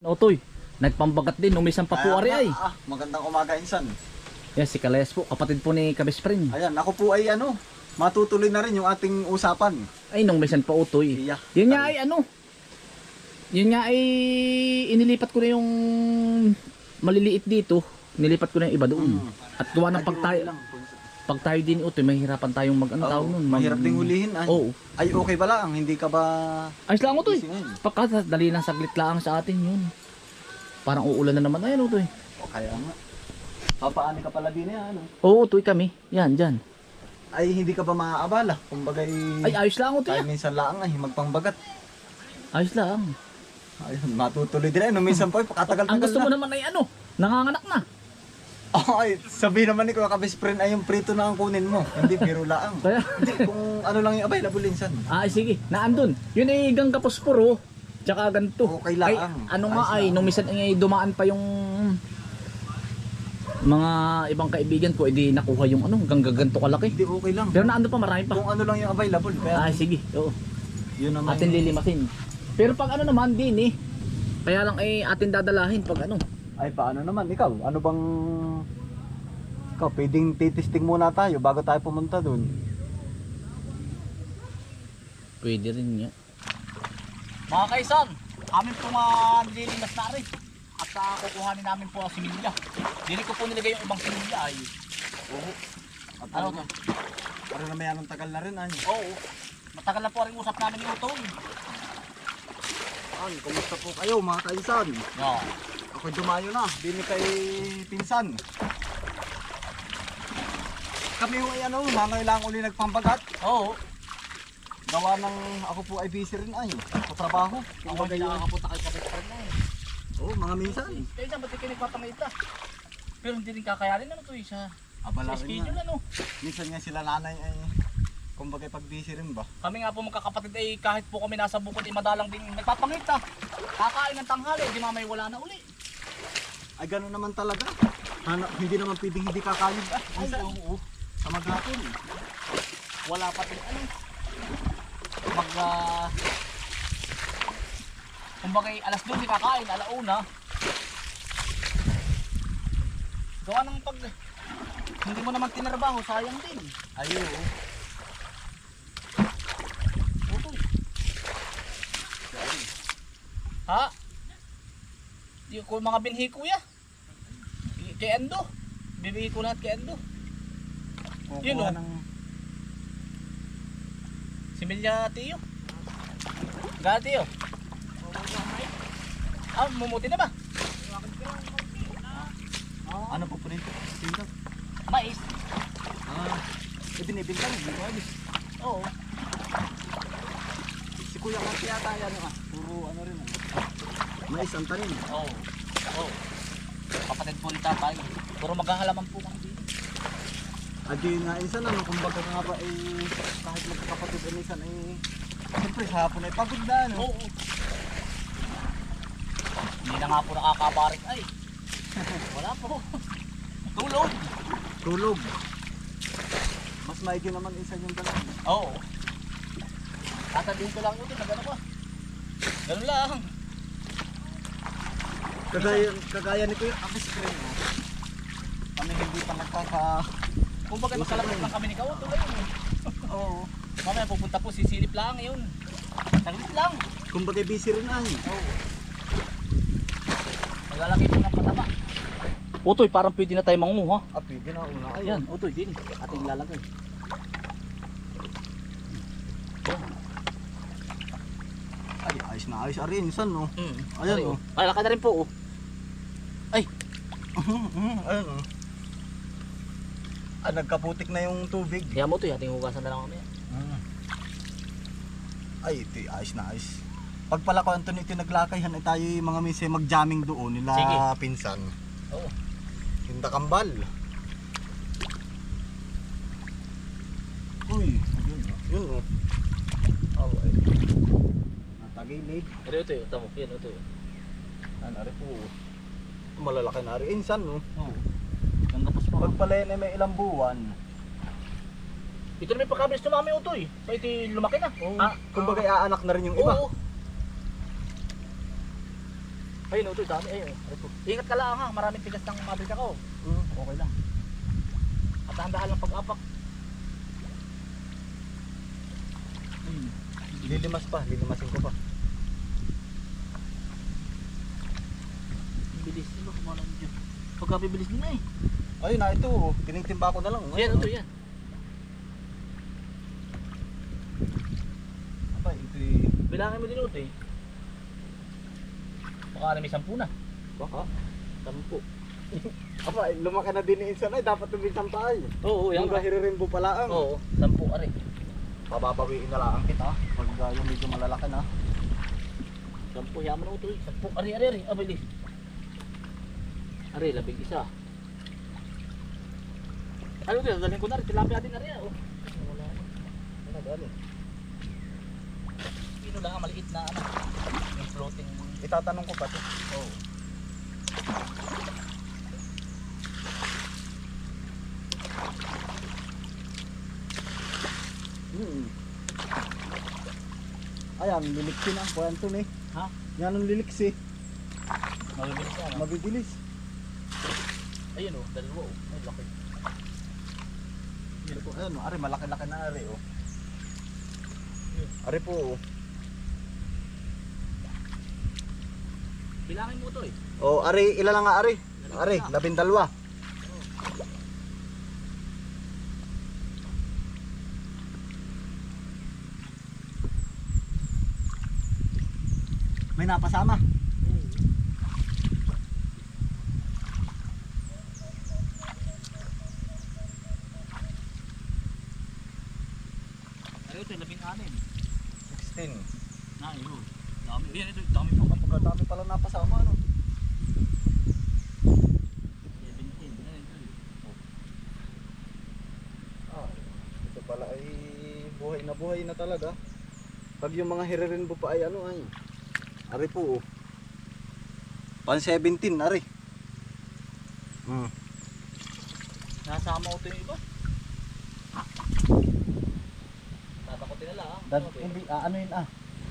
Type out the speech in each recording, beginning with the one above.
Otoy, nagpambagat din, umisan pa po ari ay. Ah, magandang umaga insan. Yan si Kalayas po, kapatid po ni Kabisprin. Ayan, ako po ay ano, matutuloy na rin yung ating usapan. Ay, nung misan pa Otoy. Iya. Yun nga ay ano, yun nga ay inilipat ko na yung maliliit dito. Nilipat ko na yung iba doon. Mm. At gawa ng Ay, pag tayo, lang. din Otoy, mahirapan tayong mag ano tawag nun. mahirap ding hulihin. Ay, Oo. ay okay ba lang? Hindi ka ba... Ayos lang Otoy. busy ngayon? Pagka dali ng saglit lang sa atin yun. Parang uulan na naman. Ayan Otoy. O kaya nga. Papaani ka pala din yan, ano? Oo Otoy kami. Yan, dyan. Ay, hindi ka ba maaabala? Kumbagay... Ay, ayos lang Otoy. tayo ah. minsan lang ay magpangbagat. Ayos lang. Ayun, matutuloy din. Ano, minsan po, ay pakatagal-tagal Ang gusto na. mo naman ay ano, nanganganak na. Ay, sabi naman ni Kuya Kabisprin ay yung prito na ang kunin mo. Hindi, biro lang. Kaya, Hindi, kung ano lang yung available insan. ah, sige, naandun. Yun ay gang kaposporo. Tsaka ganito. Okay lang. Ay, ano nga Ayos ay, lang. nung minsan ay dumaan pa yung mga ibang kaibigan ko, edi nakuha yung ano, gang ganito kalaki. Hindi, okay lang. Pero naandun pa, marami pa. Kung ano lang yung available. Kaya, Ah, sige, oo. yun naman. Atin lilimasin. Pero pag ano naman din eh, kaya lang ay atin dadalahin pag ano. Ay, paano naman? Ikaw, ano bang... Ikaw, pwedeng titisting muna tayo bago tayo pumunta dun. Pwede rin nga. Mga kaisan, amin po mga nililimas na rin. At uh, kukuhanin namin po ang similya. Dili ko po nilagay yung ibang similya ay. Oo. At Ano ano to? Para na may anong tagal na rin, ay. Oo. Matagal na po rin usap namin yung utol. Ay, kumusta po kayo mga kaisan? Yeah. Ako dumayo na, dini kay pinsan. Kami yung ay ano, mangailangan uli nagpambagat. Oo. Gawa ng ako po ay busy rin ay, sa trabaho. Ako yun. nakakapunta kay kapit pa na eh. Oo, mga minsan. Kaya dyan, ba't kayo nagpapangita? Pero hindi rin kakayanin ano to eh, sa, Abala sa rin nga. ano. Minsan nga sila nanay ay, kumbaga pag busy rin ba? Kami nga po magkakapatid ay kahit po kami nasa bukod ay madalang din nagpapangita. Kakain ng tanghali, di mamay wala na uli. Ay gano'n naman talaga. Hana, hindi naman pwedeng hindi kakayod ah. Ay, oo. sa maghapon. Wala pa din ano. Mag uh, Kumbaga alas 12 kakain, alauna. Gawa ng pag hindi mo naman tinarbaho, sayang din. Ayo. Oo. Ha? Ko mga binhi kuya. Y- Kay Endo. Bibigay ko lahat kay Endo. Yun, Kukuha oh. ng Si Milya Tiyo. Gana Tiyo. Ah, mumuti na ba? ano po po rin ito? Sino? Mais. Ah, eh binibinta mo, hindi ko alis. Oo. Si Kuya Kasi yata yan ah. Puro ano rin ah. Mais ang tanim. Oo. Oo. Kapatid po ni tatay. Puro maghahalaman po kami dito. Adi nga insan ano, kumbaga nga ba eh, kahit magkakapatid ay minsan eh, siyempre sa hapon ay pagod na ano. Oo. Hindi na nga po nakakabarik ay. Wala po. Tulog. Tulog. Mas maigi naman insan yung dalawa. Oo. Tatabihin ko lang yun, nagano ko. Ganun lang. Kagaya, kagaya ni Kuya ko rin oh. Kami hindi pa nagkaka... Kung baga magkalapit lang kami ni Kawo, tuloy yun. eh. Oo. Mamaya pupunta po, sisilip lang yun. Saglit lang. Kumbaga busy rin ay. Oo. Maglalagay po ng pataba. Utoy, parang pwede na tayo mangunguha. Ah, pwede na una. Ayan, utoy, din. Ating lalagay. Ayos na ayos. Ari, insan no. Mm. Ayan, Ay, oh. Ay, lakad na rin po, oh. Ayun oh. Ah, nagkaputik na yung tubig. Kaya mo utoy, ating hugasan na lang kami. Ay, ito ayos na ayos. Pag pala ko Anthony ito naglakayhan ay tayo yung mga minsan mag-jamming doon nila Sige. pinsan. Oo. Hinda kambal. Uy, yun oh. Yun oh. Oh, ay. Natagilid. Pero utoy, tamo, yan utoy. Ano ari po. Malalaki na rin insan no. Oo. Ang kapos pa. Pag pala yan ay may ilang buwan. Ito na may pagkabilis na mami utoy. So ito lumaki na. Oh, Ah, kumbaga aanak na rin yung iba. Oo. Ayun, ito, dami. Ayun, ito. Ingat ka lang ha, maraming tigas ng mabrika ko. Hmm. Okay lang. At handaan lang pag-apak. Ayun. Lilimas pa, lilimasin ko pa. Bilis nila, kumala mo dyan. Pagka bibilis nila eh. Ayun na, ito. oh. Tinitimba ko na lang. Yan, ito yan. Aba, ito eh. Bilangin mo din ito eh. Baka na may sampu na. Baka. Sampu. Aba, eh, lumaki na din Insan ay. Dapat tumitang tayo. Oo, Yung gahiririn po pala ang. Oo, sampu ari. Pababawiin na lang kita. Pag uh, yung medyo malalaki na. Sampu, yaman na ito eh. Sampu, ari, ari, ari. Ah, bilis. Ari, labig isa. Ano ito, dalhin ko na rin. Tilapia din ari. ah, Oh. Wala na. Ano galing? Pino lang, maliit na ano. Yung floating. Itatanong ko pa to. Oo. Hmm. Ayan, liliksi na. Kuya Anton eh. Ha? Yan ang liliksi. Mabibilis na, no? Mabibilis. Ayun oh, dalawa oh. Ay, laki. Po, ayun, ari malaki-laki na ari oh. Ari po oh. Bilangin mo ito eh. Oh, ari ila lang nga ari. Ari, labindalwa. May napasama. Ito, labing anin. 16. Na, yun. Dami. Yan ito, dami pa. Ang pagkadami pala napasama ano. 17. Ano ito? Ah, ito pala ay buhay na buhay na talaga. Pag yung mga hiririn po pa ay ano ay. Ari po oh. Pan 17 ari. Hmm. Nasama ko ito yung iba. Tatakotin na lang. Dad, hindi ah, ano yun ah.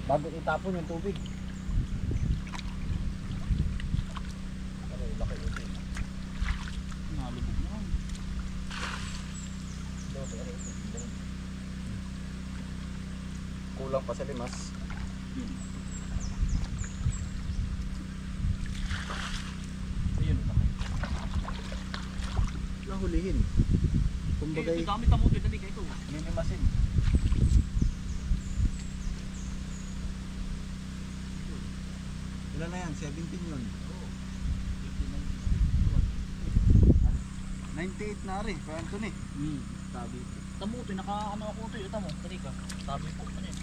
Bago itapon yung tubig. Ano, laki ito eh. Nalubog na. Kulang pa sa limas. Yun. Ayun, laki. Nahulihin. Kumbaga Ito, dami tamo ito. Dali kayo ito. lilimasin. Ilan na yan? 17 yun. 98 na rin. Kaya Anthony. Hmm, sabi ito. Tamo ito, naka ano ako ito. Ito mo, dali ka. Sabi po, ano yun.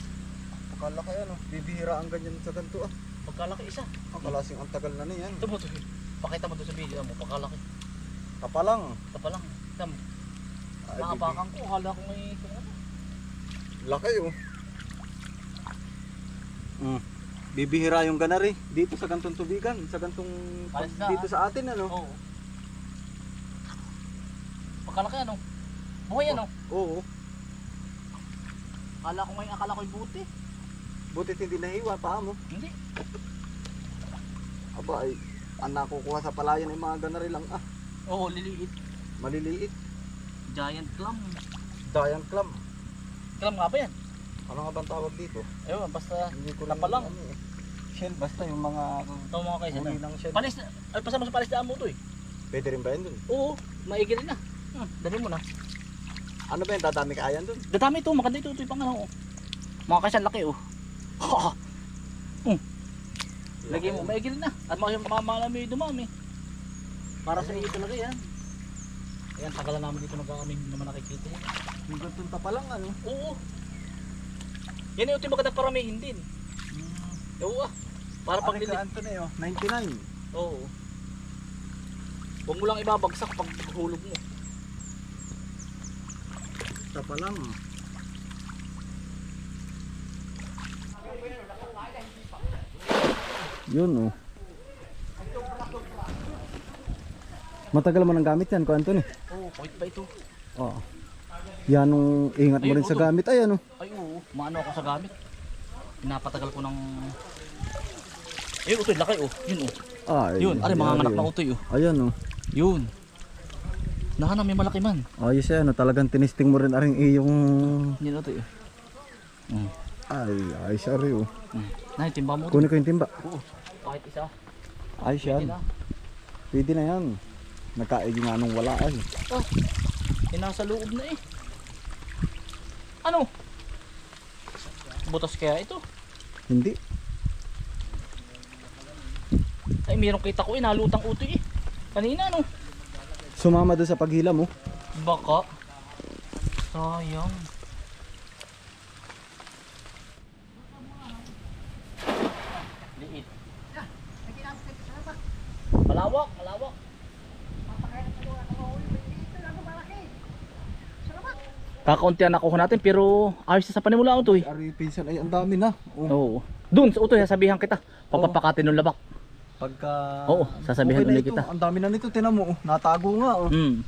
Pagkalaki ano. Bibihira ang ganyan sa ganito ah. Pagkalaki isa. Ang kalasing ang tagal na niyan. Ito mo ito. Pakita mo ito sa video mo, pagkalaki. Kapalang. Ito pa lang. Ito mo. Nakapakan ko, akala ko may kung ano. Laki oh. Mm. Bibihira yung ganari dito sa gantong tubigan, sa gantong Pares na, dito ah. sa atin ano. Oo. Pagkalaki ano? Buhay ano? Oo. Akala ko ngayon, akala ko yung buti. Butit hindi nahiwa pa mo. Hindi. Aba ay ang nakukuha sa palayan ay mga ganari lang ah. Oo, liliit. Maliliit. Giant clam. Giant clam. Clam nga ba yan? Ano nga bang tawag dito? Ayun, basta Hindi ko lang. ano eh. Shell basta yung mga ito mga huli na. ng shell. Palis na, ay pasama sa palis mo to eh. Pwede rin ba yan dun? Oo, maigi rin na. Hmm, dali mo na. Ano ba yan? Dadami kaayan dun? Dadami ito, maganda ito, ito yung pangano. oh. Mga kaisa laki oh. Ha! Lagay mo, maigi rin na. At yung dumami. Para sa iyo talaga yan. Ayan, tagal na namin dito nagkakami naman nakikita yan. Yung gantong tapa lang ano. Oo. Yan yung maganda paramihin din. Oo ah. Para pag ka Anthony oh? 99. Oo. Huwag mo lang ibabagsak pag hulog mo. Tapa lang. Yun oh. Matagal mo nang gamit yan, ko Anthony. Oo, point pa ito. Oo. Yan ang ingat mo Ayun, rin sa ulo. gamit. Ay ano. Ay oo, maano ako sa gamit. Pinapatagal ko ng Eh, utoy, laki oh. Yun oh. Ay, Yun, ari mga anak na utoy oh. Ayan oh. Yun. Nahana may malaki man. Ayos yan, oh. talagang tinisting mo rin aring iyong... Yun utoy oh. Mm. Ay, ayos ari oh. Mm. Nay, timba mo. Kunin ko yung timba. Oo. Kahit isa. Ayos Pwede yan. na. Pwede na yan. Nagkaigi nga nung wala ay. Oh. Eh, nasa loob na eh. Ano? Butas kaya ito? Hindi. Ay, mayroong kita ko eh. Nalutang utoy eh. Kanina no. Sumama doon sa paghila mo. Baka. Sayang. Liit. Malawak, malawak. Kakauntihan ako natin pero ayos na sa panimula utoy. Ari pinsan ay ang dami na. Oh. Oo. Doon sa utoy sasabihan kita. Papapakatin ng labak. Pagka... Oo, sasabihan na ulit ito. kita. Ang dami na nito, tinan mo. Oh. Natago nga. Oh. Mm.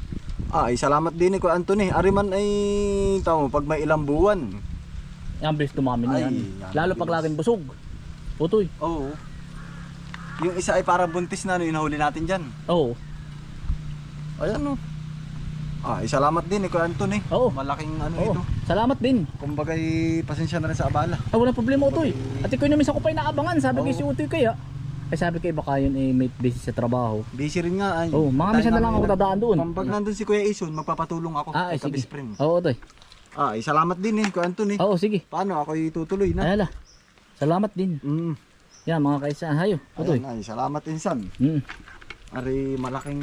Ay, salamat din ni ko Anthony. Ariman ay tamo pag may ilang buwan. Yan bilis dumami. Ay, yan, Lalo pag bilis. laging busog. Utoy. Oo. Yung isa ay parang buntis na no, yung nahuli natin diyan. Oo. Ayan no. Ah, ay, salamat din ni ko Anthony. Oo. Malaking ano Oo. ito. Salamat din. Kumbaga pasensya na rin sa abala. Ah, walang problema Utoy. At ikaw naman sa ko pa inaabangan. Sabi ko Oo. si Utoy kaya. Eh sabi ko baka yun eh may busy sa trabaho. Busy rin nga ay. Oo, mga minsan na lang ako dadaan doon. Pag nandun si Kuya Ison, magpapatulong ako Ah, ay sa sige. friend. Oo, Utoy. Ah, ay, salamat din eh, ko Anthony. Oo, sige. Paano ako tutuloy na? Ayala. Salamat din. Mm. Yan mga kaisa. Hayo. Ayan, ay, salamat insan. Mm. Ari malaking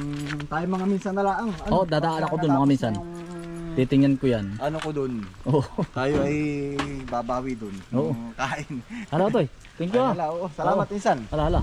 tayo mga minsan na lang. Oo, dadaan ako dun, mga minsan. yung Titingnan ko yan. Ano ko dun? Oo. Tayo ay babawi dun. Oo. Kain. Ano Utoy? Thank you Ay, ah. wala, oo. Salamat insan. Hala, hala.